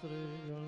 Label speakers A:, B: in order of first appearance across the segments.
A: Sri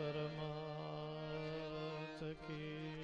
A: माकी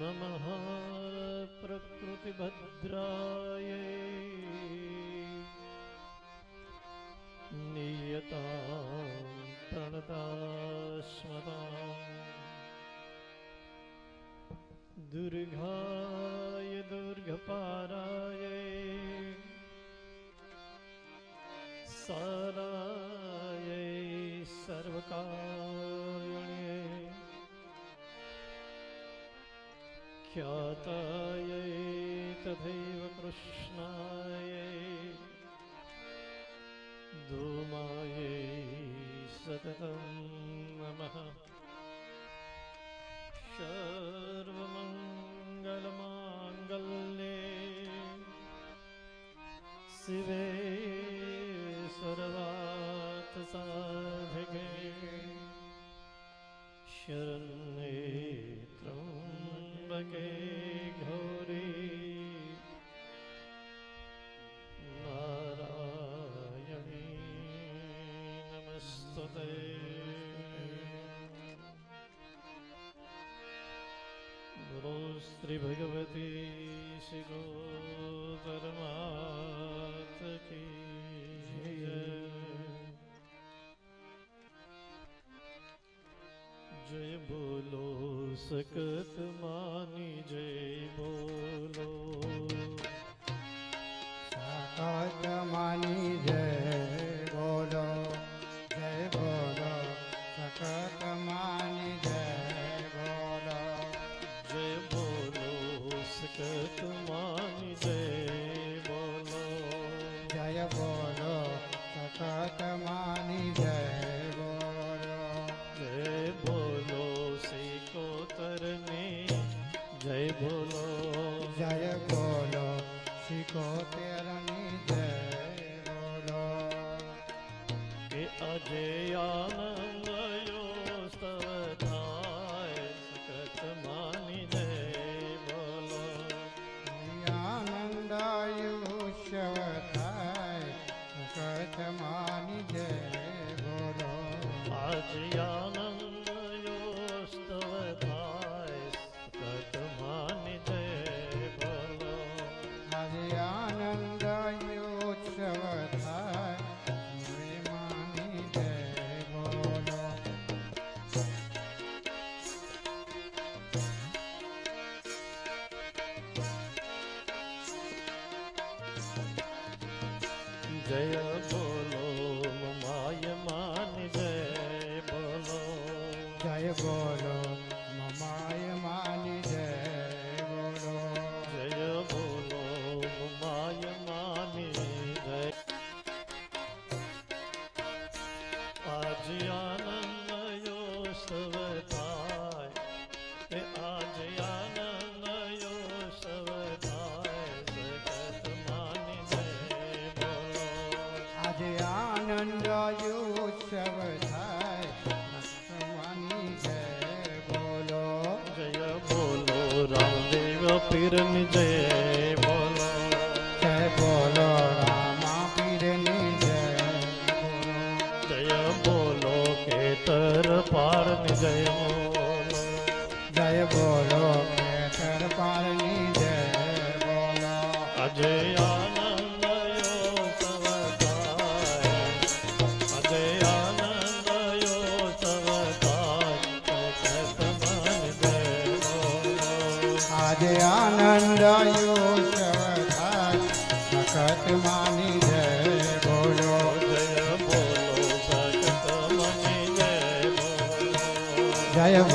A: नमः प्रकृतिभद्राय नियतां प्रणतास्मताम् दुर्गाय दुर्गपाराय साराय ख्याताय तथैव कृष्णाय धूमायै सततं नमः सर्वमङ्गलमाङ्गल्ये शिवे सर्वार्थसाधके शरण्ये गुरु श्री भगवती शिगोधर्मात् की जय बोलो सकत मानी जय बोलो।
B: सकत मानी
A: जय ಶತಮಾನಿದೆ Shri આનંદોત્સવ થાય. ભગવાનની જય બોલો.
B: જય બોલો
A: રામદેવ પીરની જય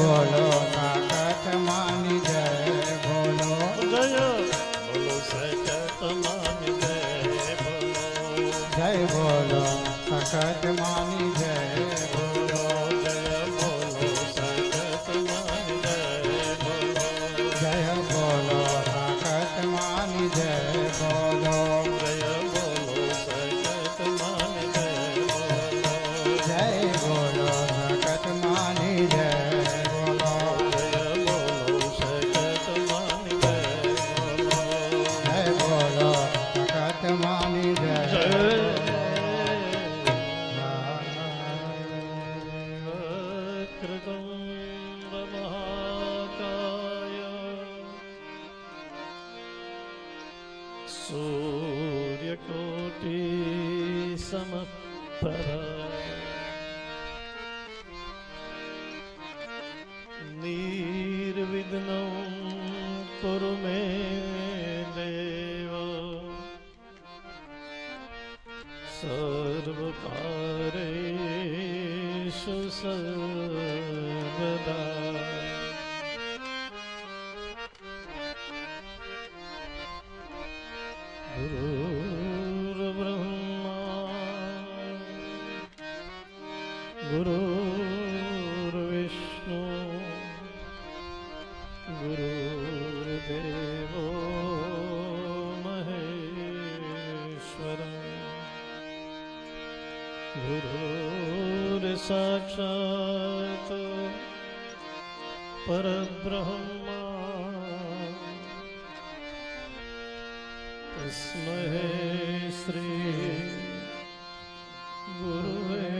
A: બોલો કાકટ માની જય બોલો.
B: જય બોલો
A: સકટ માની જય બોલો.
B: જય બોલો કાકટ માની Guru સ્મરે
A: શ્રી ગુરુવે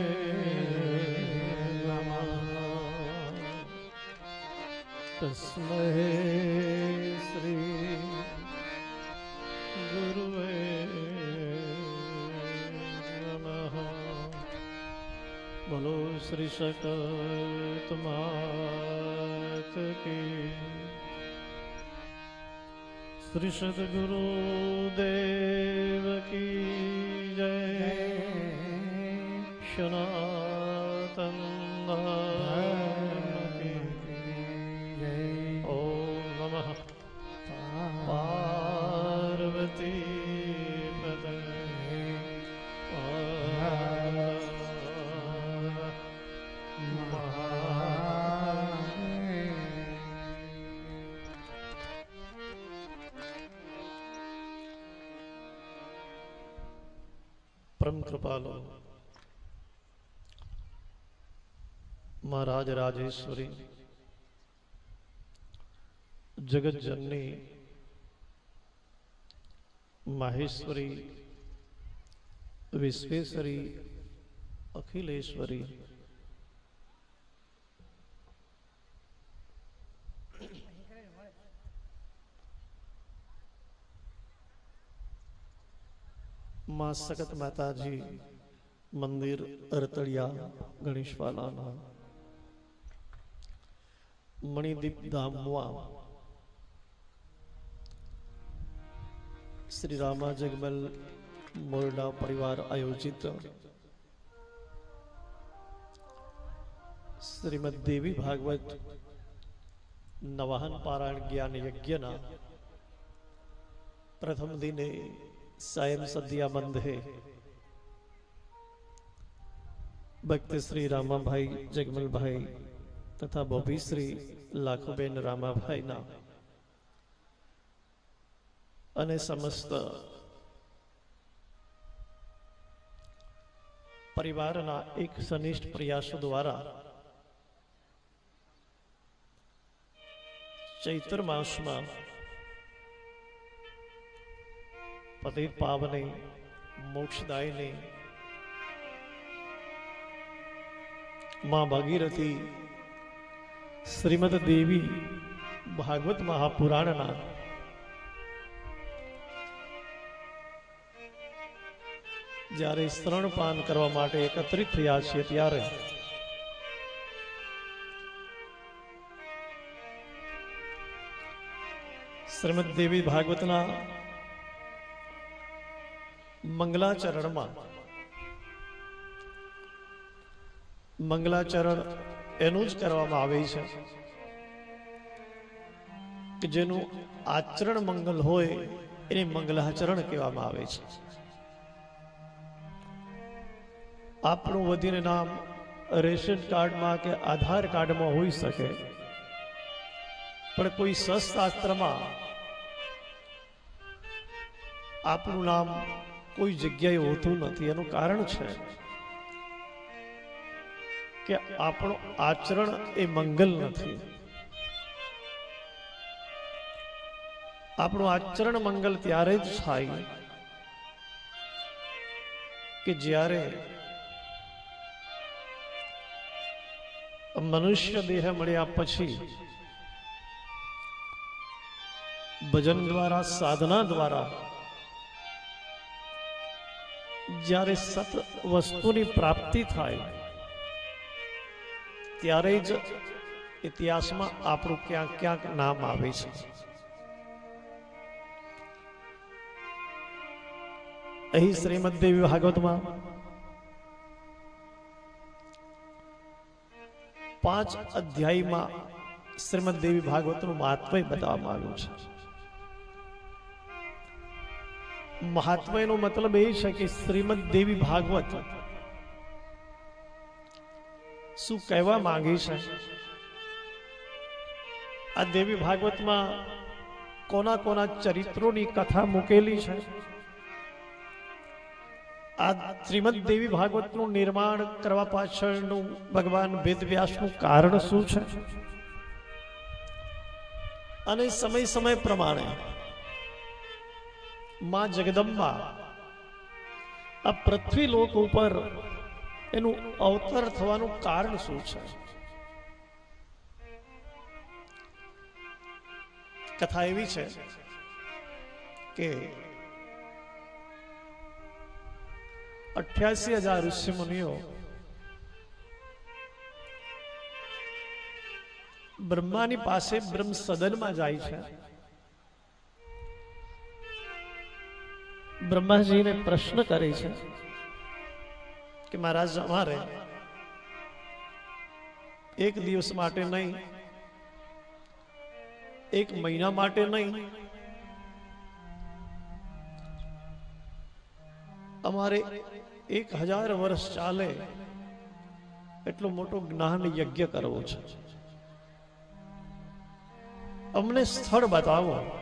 A: તસ્મહે શ્રી ગુરુવે બોલો શ્રી શકત માત કી શ્રી સદગુરુ દેવ કી જય. સનાતન परम कृपालो। महाराज राजेश्वरी जगत जननी माहेश्वरी विश्वेश्वरी अखिलेश्वरी माँ सकत माता जी, मंदिर अरतड़िया, गणेश गणेशवाला मणिदीप दामुआ श्री रामा जगमल मोरडा परिवार आयोजित। श्रीमद देवी भागवत, नवाहन पारायण ज्ञान यज्ञ प्रथम दिने સાયં સદ્યા બંધે ભક્ત શ્રી રામાભાઈ જગમલભાઈ તથા બોભી શ્રી લાખુબેન રામાભાઈના અને સમસ્ત પરિવારના એક સનિષ્ઠ પ્રયાસો દ્વારા ચૈત્ર માસમાં પતિત પાવને મોક્ષદાયને માં ભાગીરથી શ્રીમદ દેવી ભાગવત મહાપુરાણના જ્યારે સ્તરણપાન કરવા માટે એકત્રિત થયા છીએ ત્યારે શ્રીમદ દેવી ભાગવતના મંગલાચરણમાં. મંગલાચરણ એનું જ કરવામાં આવે છે કે જેનું આચરણ મંગલ હોય એને મંગલાચરણ કહેવામાં આવે છે. આપણું વધીને નામ રેશન કાર્ડમાં કે આધાર કાર્ડમાં હોઈ શકે, પણ કોઈ સશાસ્ત્રમાં આપણું નામ કોઈ જગ્યાએ હોતું નથી. એનું કારણ છે કે આપણું આચરણ એ મંગલ નથી. આપણું આચરણ મંગલ ત્યારે જ થાય કે જ્યારે મનુષ્ય દેહ મળ્યા પછી ભજન દ્વારા, સાધના દ્વારા જ્યારે સત વસ્તુની પ્રાપ્તિ થાય, ત્યારે જ ઇતિહાસમાં આપણું ક્યાંક ક્યાંક નામ આવે છે. અહીં શ્રીમદ દેવી ભાગવતમાં પાંચ અધ્યાયમાં શ્રીમદ દેવી ભાગવતનું મહાત્મય બતાવવામાં આવ્યું છે. મહાત્મયનો મતલબ એ છે કે શ્રીમદ દેવી ભાગવત શું કહેવા માંગે છે? આ દેવી ભાગવતમાં કોના કોના ચરિત્રોની કથા મૂકેલી છે? આ શ્રીમદ દેવી ભાગવતનું નિર્માણ કરવા પાછળનું ભગવાન વેદવ્યાસનું કારણ શું છે? અને સમય સમય પ્રમાણે માં જગદંબા, આ પૃથ્વી લોક ઉપર એનું અવતર થવાનું કારણ શું છે? કથા એવી છે કે અઠ્યાસી હજાર ઋષિ મુનિઓ બ્રહ્માની પાસે બ્રહ્મ સદનમાં જાય છે. બ્રહ્માજીને પ્રશ્ન કરે છે કે મહારાજ અમારે એક દિવસ માટે નહીં, એક મહિના માટે નહીં. અમારે એક હજાર વર્ષ ચાલે એટલો મોટો જ્ઞાન યજ્ઞ કરવો છે. અમને સ્થળ બતાવો.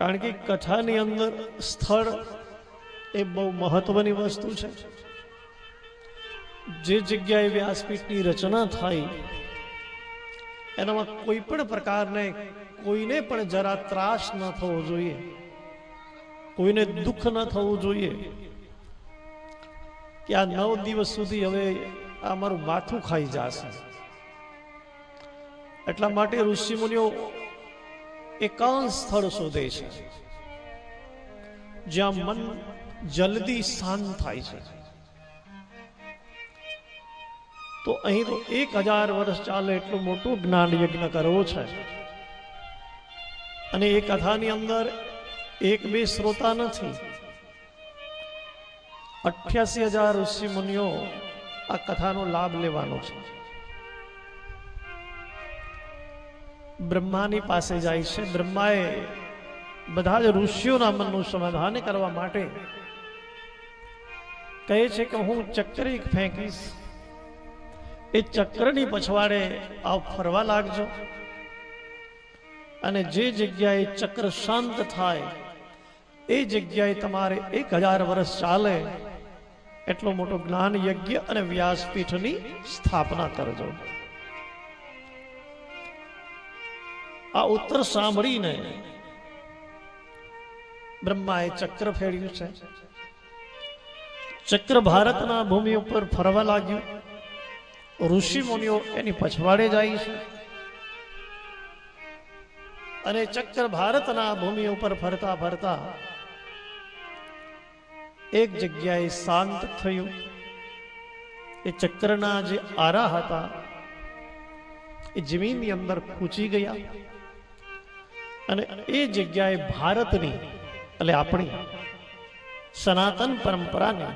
A: કારણ કે કથાની અંદર સ્થળ એ બહુ મહત્વની વસ્તુ છે. જે જગ્યાએ વ્યાસપીઠની રચના થાય, એનામાં કોઈ પણ પ્રકારને કોઈને પણ જરા ત્રાસ ન થવો જોઈએ, કોઈને દુઃખ ન થવું જોઈએ, કે આ નવ દિવસ સુધી હવે આ મારું માથું ખાઈ જશે. એટલા માટે ઋષિમુનિઓ એકાંત સ્થળ શોધે છે, જ્યાં મન જલ્દી શાંત થાય છે. તો અહીં તો એક હજાર વર્ષ ચાલે એટલું મોટું જ્ઞાન યજ્ઞ કરવો છે. અને એ કથાની અંદર એક બે શ્રોતા નથી. અઠ્યાસી હજાર ઋષિ મુનિઓ આ કથાનો લાભ લેવાનો છે. બ્રહ્માની પાસે જાય છે. બ્રહ્માએ બધા જ ઋષિઓના મનનું સમાધાન કરવા માટે કહે છે કે હું ચક્રી ફેંકીશ. એ ચક્રની પછવાડે આપ ફરવા લાગજો. અને જે જગ્યાએ ચક્ર શાંત થાય, એ જગ્યાએ તમારે એક હજાર વર્ષ ચાલે, એટલો મોટો જ્ઞાન યજ્ઞ અને વ્યાસપીઠની સ્થાપના કરજો. આ ઉત્તર સાંભળીને બ્રહ્માએ ચક્ર ફેર્યું છે. ચક્ર ભારતના ભૂમિ ઉપર ફરવા લાગ્યું. ઋષિ મુનિઓ એની પછવાડે જાય છે. અને ચક્ર ભારતના ભૂમિ ઉપર ફરતા ફરતા એક જગ્યાએ શાંત થયું. એ ચક્રના જે આરા હતા, એ જમીનની અંદર ખૂચી ગયા. અને એ જગ્યાએ ભારતની, એટલે આપણી સનાતન પરંપરાની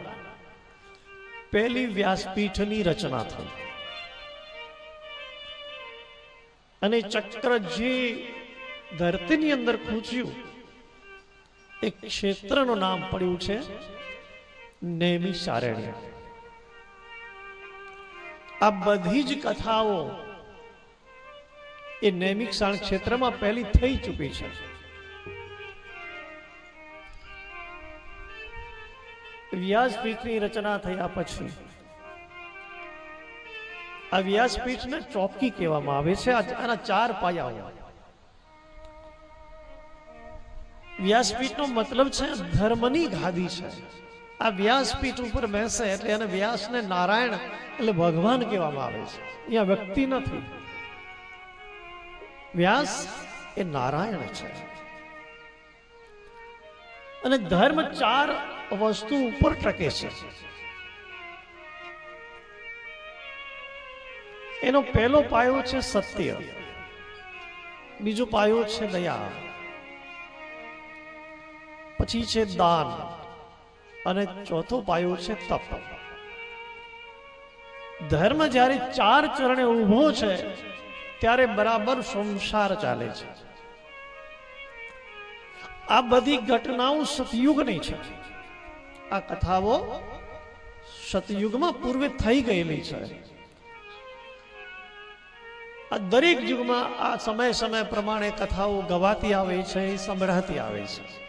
A: પહેલી વ્યાસપીઠની રચના થઈ. અને ચક્ર જે ધરતીની અંદર ખૂચ્યું, એ ક્ષેત્રનું નામ પડ્યું છે નેમી સારણ્ય આ બધી જ કથાઓ એ નૈમિક શાણ ક્ષેત્રમાં પહેલી થઈ ચૂકી છે. વ્યાસપીઠની રચના થયા પછી, આ વ્યાસપીઠને ચોકી કહેવામાં આવે છે. આના ચાર પાયાઓ. વ્યાસપીઠનો મતલબ છે ધર્મની ગાદી છે. આ વ્યાસપીઠ ઉપર બેસે એટલે એને વ્યાસને નારાયણ એટલે ભગવાન કહેવામાં આવે છે. અહીંયા વ્યક્તિ નથી. વ્યાસ એ નારાયણ છે. અને ધર્મ ચાર વસ્તુ ઉપર ટકે છે. એનો પહેલો પાયો છે સત્ય. બીજો પાયો છે દયા. પછી છે દાન. અને ચોથો પાયો છે તપ. ધર્મ જ્યારે ચાર ચરણે ઊભો છે ત્યારે બરાબર સંસાર ચાલે છે. આ બધી ઘટનાઓ સતયુગની છે. આ કથાઓ સતયુગમાં પૂર્વે થઈ ગયેલી છે. આ દરેક યુગમાં આ સમય સમય પ્રમાણે કથાઓ ગવાતી આવે છે, સંભળાતી આવે છે.